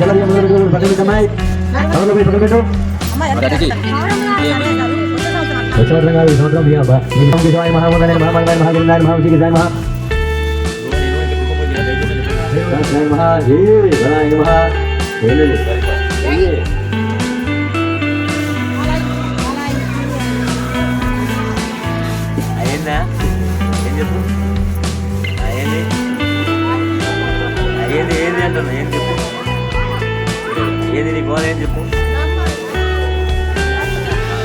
dalam yang menurut pakai kamai. Kalau lebih pakai itu. Ada sih. Bocor dengan itu dalam dia, Pak. Ini kamu bisa ayam mahal dan mahal dan mahal dan mahal sih dan mahal. Dan mahal, ini dan ఏది నీ goal ఏం చెప్పు?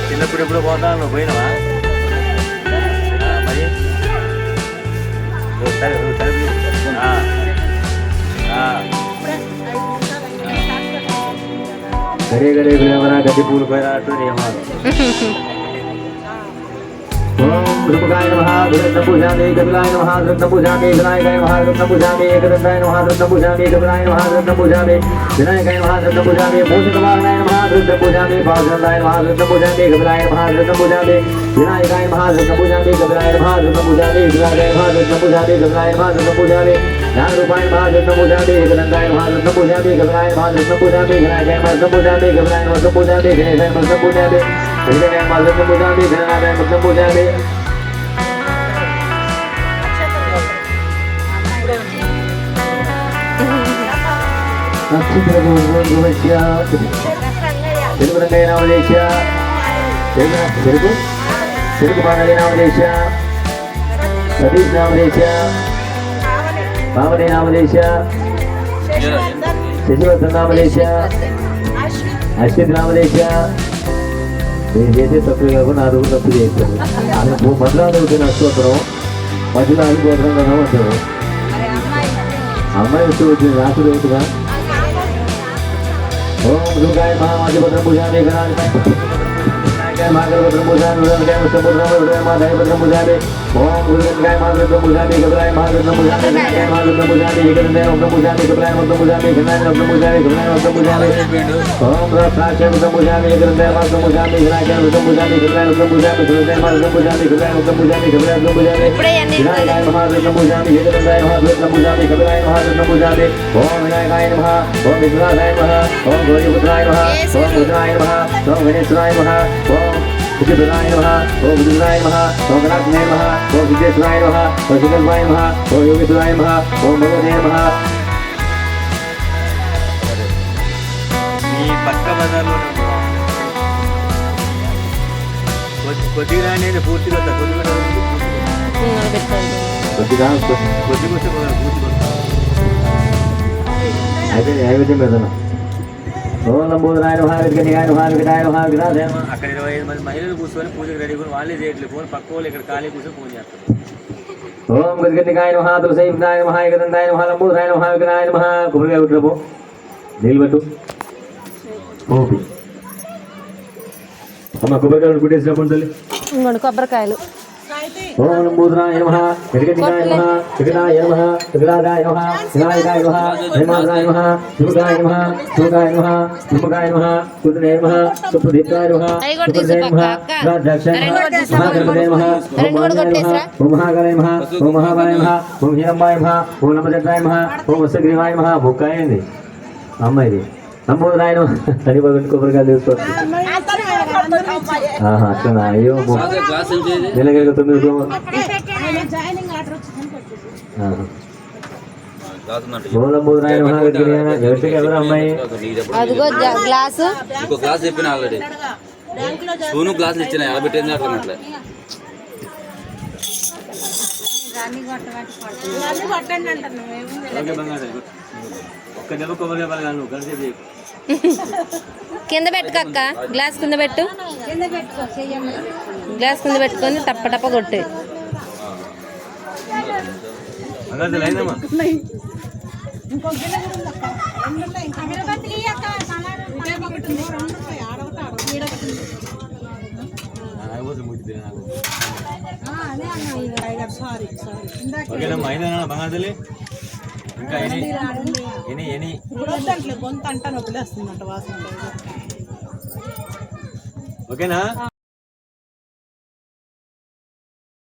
చిన్నప్పుడు ఎప్పుడు పోతా నువ్వు పోయినావా మరి? నువ్వు సరే గరే గరే విలవన గడ్డి పూలు పోయినట్టు నియమాలు रूपकाय नमः दुरत्न पूजामे कपिलाय नमः दुरत्न पूजामे विनायकाय नमः दुरत्न पूजामे एकदंताय नमः दुरत्न पूजामे कपिलाय नमः दुरत्न पूजामे विनायकाय नमः दुरत्न पूजामे भूषकवाहनाय नमः दुरत्न पूजामे पावनदाय नमः दुरत्न पूजामे कपिलाय नमः दुरत्न पूजामे विनायकाय नमः दुरत्न पूजामे कपिलाय नमः दुरत्न पूजामे विनायकाय नमः दुरत्न पूजामे कपिलाय नमः दुरत्न पूजामे नागरूपाय नमः दुरत्न पूजामे एकदंताय नमः दुरत्न पूजामे कपिलाय नमः दुरत्न पूजामे विनायकाय नमः दुरत्न पूजामे कपिलाय नमः दुरत्न पूजामे गणेशाय नमः दुरत्न पूजामे हृदयाय नमः दुरत्न पूजामे धनाय नमः दुरत्न पूजामे తెలుగు రంగయ్య నామదేశ తెలుగు తెలుగు తెలుగు బాణలి నామదేశ సతీష్ నామదేశ పావని నామదేశ శశివర్ధన్ నామదేశ అశ్విత్ నామదేశ నేను చేసే తప్పు కాకుండా నా రోజు తప్పు చేస్తాను మధురాలు నష్టపోతున్నాం మధ్యలో అంటారు అమ్మాయి వస్తూ వచ్చింది రాత్రి అవుతుందా? Oh, look at my गाय माधव ब्रह्मजान गाय समुद्र माधव ब्रह्मजाने ओम गुरुदेव गाय माधव ब्रह्मजाने गबराय माधव ब्रह्मजाने गाय माधव ब्रह्मजाने गगनदय ब्रह्मजाने गबराय ब्रह्मजाने गगनाय ब्रह्मजाने गगनाय ब्रह्मजाने ओम रक्षाच ब्रह्मजाने गगनदय ब्रह्मजाने गगनाय ब्रह्मजाने गगनाय ब्रह्मजाने गगनाय ब्रह्मजाने गगनाय ब्रह्मजाने गगनाय ब्रह्मजाने गगनाय माधव ब्रह्मजाने गगनदय माधव ब्रह्मजाने गबराय माधव ब्रह्मजाने ओम विनायकाय नमः ओम विघ्नाय नमः ओम गौरीपुत्राय नमः ओम रुद्राय नमः ओम गणेशाय नमः ओम విఘ్నాథాయ నమః ఓం గౌరీపుత్రాయ నమః ఓం రుద్రాయ నమః ఓం గణేశ్వరాయ నమః ఓం విజయపురాయ నమః ఓం విజయపురాయ నమః ఓం గణాత్మనే నమః ఓం విజయేశ్వరాయ నమః ఓం శిఖర్వాయ నమః ఓం యోగేశ్వరాయ నమః ఓం భగవతే నమః ఈ పక్క బజార్లో కొద్ది కొద్దిగా అనేది పూర్తిగా వస్తా కొద్దిగా పెట్టండి కొద్దిగా కొద్దిగా వస్తే పూర్తిగా వస్తా అయితే నైవేద్యం పెడతాను ఓం లంబోదరాయ నమః విఘ్నాయ నమః అక్కడ ఇరవై ఐదు మంది మహిళలు కూర్చొని పూజకు రెడీ కూడా వాళ్ళే చేయట్లేదు ఫోన్ పక్క వాళ్ళు ఇక్కడ ఖాళీ కూర్చొని పూజ చేస్తారు ఓం గజగన్నికాయ నమః తులసీ విఘ్నాయ నమః ఏకదంతాయ మహా లంబోదరాయ నమః విఘ్నాయ నమః కొబ్బరికాయ కొట్టుకో నీళ్ళు పెట్టు ఓపి అమ్మ కొబ్బరికాయ కుట్టేసినప్పుడు తల్లి కొబ్బరికాయలు. ఓం లంబోదరాయ నమః గజగన్నికాయ నమః విఘ్నాయ నమః విఘ్నాదాయ నమః వినాయకాయ నమః హేమాదాయ నమః శివకాయ నమః శివకాయ నమః శివకాయ నమః కుటుంబాయ నమః సుప్రదీప్తాయ నమః సుప్రదాయ నమః. రాజాక్షాయ నమః తీసి మహాగణపతే నమః ఓం మహాదేవాయ నమః? ఓం మహాకాయ నమః ఓం మహాబలాయ నమః ఓం హీరంబాయ నమః ఓం నమజటాయ నమః ఓం వసగ్రీవాయ నమః బొక్కాయండి అమ్మాయిది నంబోదరాయ నమః పగటి కొబ్బరికాయలు తీసుకోవచ్చు అట్లనా అయ్యో నెలగలిగా తొమ్మిది రూపాయలు. ఆహా. ఓం నంబోదరాయ నమః విగ్రహాయ ఎవరికి ఎవరు అమ్మాయి అదిగో జ- గ్లాసు ఇంకో క్లాస్ చెప్పిన ఆల్రెడీ స్పూను గ్లాసులు ఇచ్చిన ఎలా పెట్టింది అట్లా ఓకే బంగారు ఒక్క దెబ్బ కొబ్బరి దెబ్బలు కాదు నువ్వు కలిసి చేయకు. కింద పెట్టుకక్క గ్లాస్ కింద పెట్టు. గ్లాస్ కింద పెట్టుకొని టప్ప టప్ప కొట్టు. ఇంకా ఎని ఎని ఎని గొంత అంటాను వదిలేస్తుందంట వాసన. ఓకేనా?